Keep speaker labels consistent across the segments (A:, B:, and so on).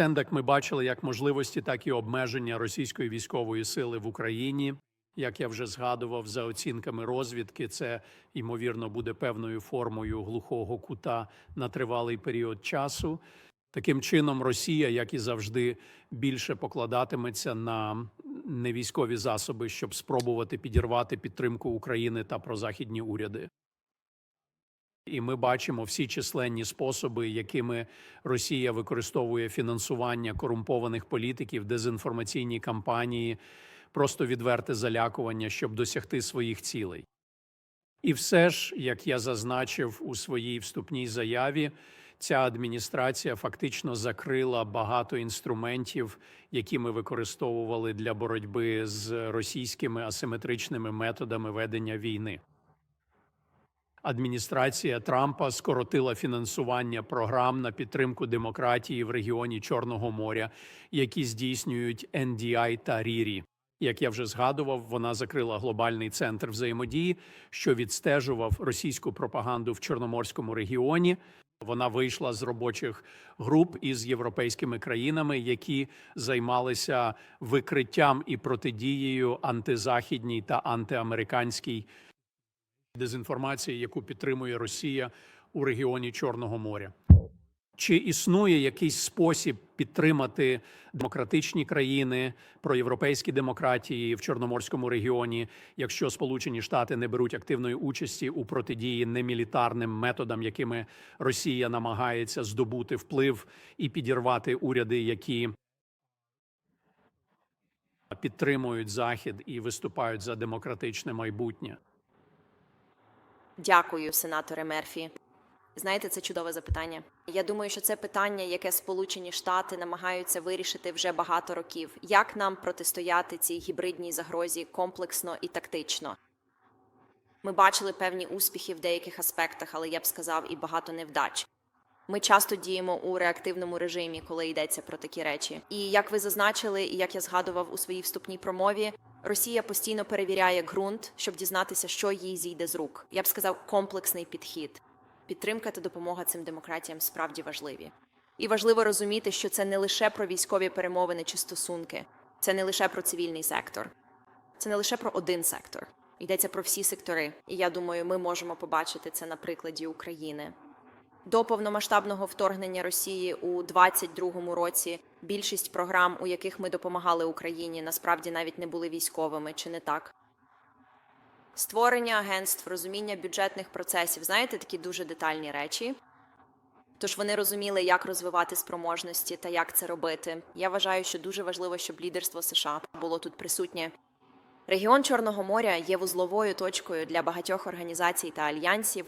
A: Сендак ми бачили як можливості, так і обмеження російської військової сили в Україні. Як я вже згадував, за оцінками розвідки, це ймовірно буде певною формою глухого кута на тривалий період часу. Таким чином, Росія, як і завжди, більше покладатиметься на невійськові засоби, щоб спробувати підірвати підтримку України та прозахідні уряди. І ми бачимо всі численні способи, якими Росія використовує фінансування корумпованих політиків, дезінформаційні кампанії, просто відверте залякування, щоб досягти своїх цілей. І все ж, як я зазначив у своїй вступній заяві, ця адміністрація фактично закрила багато інструментів, які ми використовували для боротьби з російськими асиметричними методами ведення війни. Адміністрація Трампа скоротила фінансування програм на підтримку демократії в регіоні Чорного моря, які здійснюють NDI та RIRI. Як я вже згадував, вона закрила глобальний центр взаємодії, що відстежував російську пропаганду в Чорноморському регіоні. Вона вийшла з робочих груп із європейськими країнами, які займалися викриттям і протидією антизахідній та антиамериканській дезінформації, яку підтримує Росія у регіоні Чорного моря. Чи існує якийсь спосіб підтримати демократичні країни, проєвропейські демократії в Чорноморському регіоні, якщо Сполучені Штати не беруть активної участі у протидії немілітарним методам, якими Росія намагається здобути вплив і підірвати уряди, які підтримують Захід і виступають за демократичне майбутнє?
B: Дякую, сенаторе Мерфі. Знаєте, це чудове запитання. Я думаю, що це питання, яке Сполучені Штати намагаються вирішити вже багато років. Як нам протистояти цій гібридній загрозі комплексно і тактично? Ми бачили певні успіхи в деяких аспектах, але я б сказав, і багато невдач. Ми часто діємо у реактивному режимі, коли йдеться про такі речі. І як ви зазначили, і як я згадував у своїй вступній промові, Росія постійно перевіряє ґрунт, щоб дізнатися, що їй зійде з рук. Я б сказав, комплексний підхід. Підтримка та допомога цим демократіям справді важливі. І важливо розуміти, що це не лише про військові перемовини чи стосунки, це не лише про цивільний сектор, це не лише про один сектор. Йдеться про всі сектори. І я думаю, ми можемо побачити це на прикладі України. До повномасштабного вторгнення Росії у 22-му році більшість програм, у яких ми допомагали Україні, насправді навіть не були військовими, чи не так? Створення агентств, розуміння бюджетних процесів, знаєте, такі дуже детальні речі. Тож вони розуміли, як розвивати спроможності та як це робити. Я вважаю, що дуже важливо, щоб лідерство США було тут присутнє. Регіон Чорного моря є вузловою точкою для багатьох організацій та альянсів,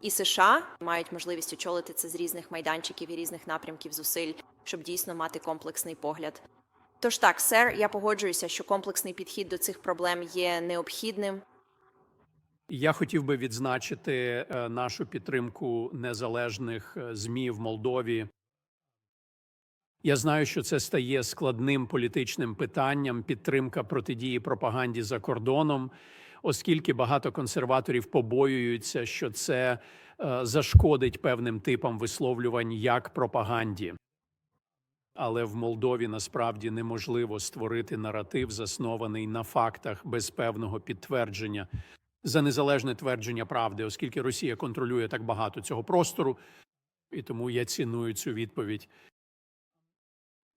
B: і США мають можливість очолити це з різних майданчиків і різних напрямків зусиль, щоб дійсно мати комплексний погляд. Тож так, сер, я погоджуюся, що комплексний підхід до цих проблем є необхідним.
A: Я хотів би відзначити е, нашу підтримку незалежних е, ЗМІ в Молдові. Я знаю, що це стає складним політичним питанням підтримка протидії пропаганді за кордоном, оскільки багато консерваторів побоюються, що це е, зашкодить певним типам висловлювань як пропаганді. Але в Молдові насправді неможливо створити наратив, заснований на фактах без певного підтвердження за незалежне твердження правди, оскільки Росія контролює так багато цього простору, і тому я ціную цю відповідь.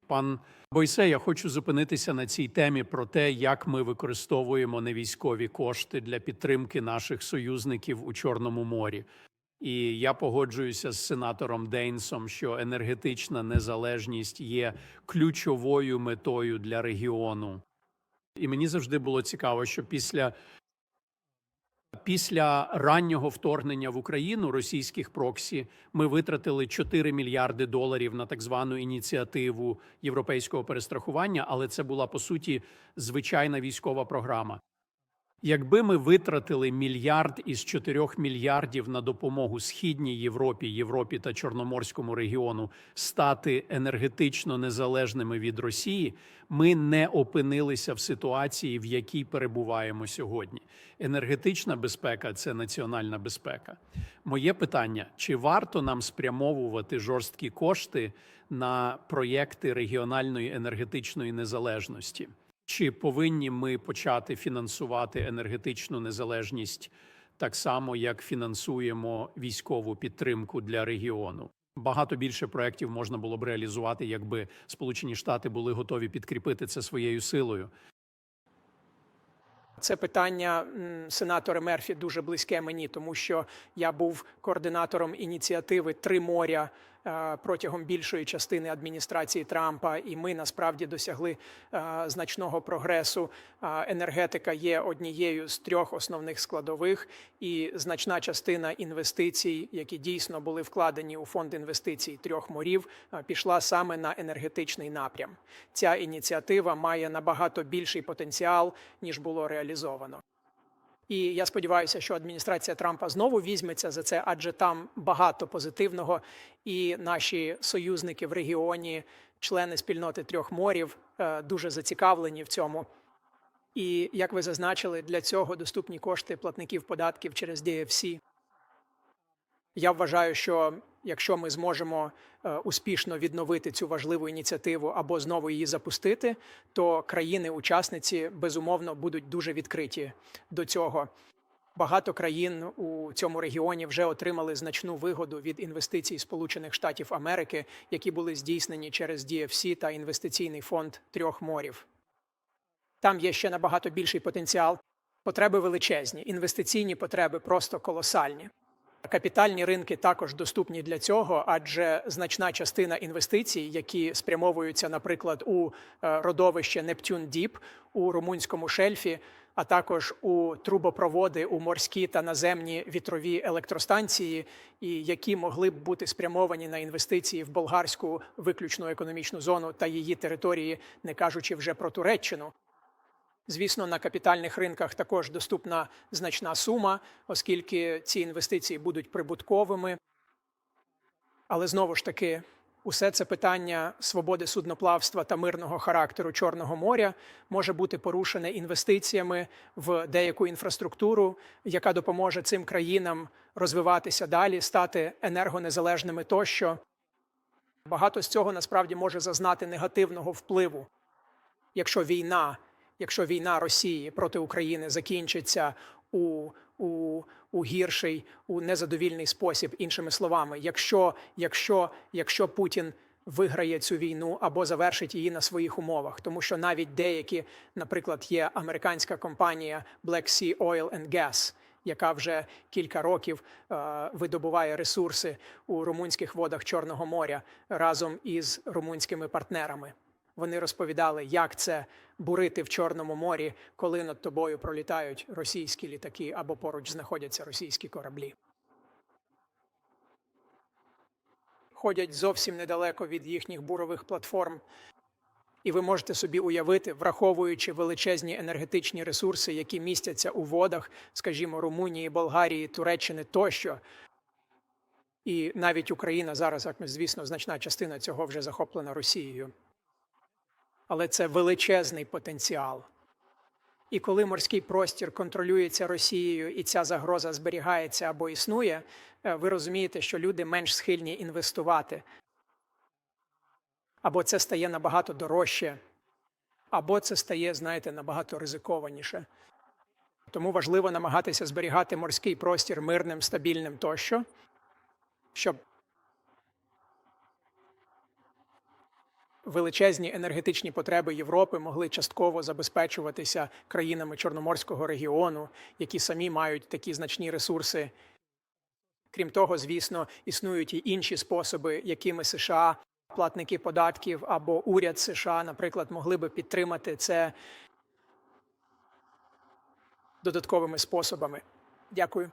A: Пан Бойсе, я хочу зупинитися на цій темі про те, як ми використовуємо невійськові кошти для підтримки наших союзників у Чорному морі. І я погоджуюся з сенатором Дейнсом, що енергетична незалежність є ключовою метою для регіону. І мені завжди було цікаво, що після Після раннього вторгнення в Україну російських проксі ми витратили 4 мільярди доларів на так звану ініціативу європейського перестрахування, але це була по суті звичайна військова програма. Якби ми витратили мільярд із 4 мільярдів на допомогу східній Європі, Європі та Чорноморському регіону стати енергетично незалежними від Росії, ми не опинилися в ситуації, в якій перебуваємо сьогодні. Енергетична безпека це національна безпека. Моє питання: чи варто нам спрямовувати жорсткі кошти на проєкти регіональної енергетичної незалежності? Чи повинні ми почати фінансувати енергетичну незалежність так само, як фінансуємо військову підтримку для регіону? Багато більше проєктів можна було б реалізувати, якби Сполучені Штати були готові підкріпити це своєю силою.
C: Це питання сенатора Мерфі дуже близьке мені, тому що я був координатором ініціативи Три моря протягом більшої частини адміністрації Трампа, і ми насправді досягли е, значного прогресу. Е, Енергетика є однією з трьох основних складових, і значна частина інвестицій, які дійсно були вкладені у фонд інвестицій трьох морів, е, пішла саме на енергетичний напрям. Ця ініціатива має набагато більший потенціал ніж було реалізовано. І я сподіваюся, що адміністрація Трампа знову візьметься за це, адже там багато позитивного, і наші союзники в регіоні, члени спільноти трьох морів, е, дуже зацікавлені в цьому. І як ви зазначили, для цього доступні кошти платників податків через DFC. Я вважаю, що якщо ми зможемо е, успішно відновити цю важливу ініціативу або знову її запустити, то країни-учасниці безумовно будуть дуже відкриті до цього. Багато країн у цьому регіоні вже отримали значну вигоду від інвестицій Сполучених Штатів Америки, які були здійснені через DFC та інвестиційний фонд трьох морів. Там є ще набагато більший потенціал. Потреби величезні, інвестиційні потреби просто колосальні. Капітальні ринки також доступні для цього, адже значна частина інвестицій, які спрямовуються, наприклад, у е, родовище Нептюн Діп у румунському шельфі, а також у трубопроводи у морські та наземні вітрові електростанції, і які могли б бути спрямовані на інвестиції в болгарську виключну економічну зону та її території, не кажучи вже про Туреччину. Звісно, на капітальних ринках також доступна значна сума, оскільки ці інвестиції будуть прибутковими. Але знову ж таки, усе це питання свободи судноплавства та мирного характеру Чорного моря може бути порушене інвестиціями в деяку інфраструктуру, яка допоможе цим країнам розвиватися далі, стати енергонезалежними тощо. Багато з цього насправді може зазнати негативного впливу, якщо війна якщо війна Росії проти України закінчиться у, у, у гірший, у незадовільний спосіб, іншими словами, якщо, якщо, якщо Путін виграє цю війну або завершить її на своїх умовах, тому що навіть деякі, наприклад, є американська компанія Black Sea Oil and Gas, яка вже кілька років е, видобуває ресурси у румунських водах Чорного моря разом із румунськими партнерами. Вони розповідали, як це бурити в Чорному морі, коли над тобою пролітають російські літаки або поруч знаходяться російські кораблі. Ходять зовсім недалеко від їхніх бурових платформ. І ви можете собі уявити, враховуючи величезні енергетичні ресурси, які містяться у водах, скажімо, Румунії, Болгарії, Туреччини тощо. І навіть Україна зараз, як звісно, значна частина цього вже захоплена Росією але це величезний потенціал. І коли морський простір контролюється Росією і ця загроза зберігається або існує, е, ви розумієте, що люди менш схильні інвестувати. Або це стає набагато дорожче, або це стає, знаєте, набагато ризикованіше. Тому важливо намагатися зберігати морський простір мирним, стабільним тощо, щоб величезні енергетичні потреби Європи могли частково забезпечуватися країнами Чорноморського регіону, які самі мають такі значні ресурси. Крім того, звісно, існують і інші способи, якими США, платники податків або уряд США, наприклад, могли би підтримати це додатковими способами. Дякую.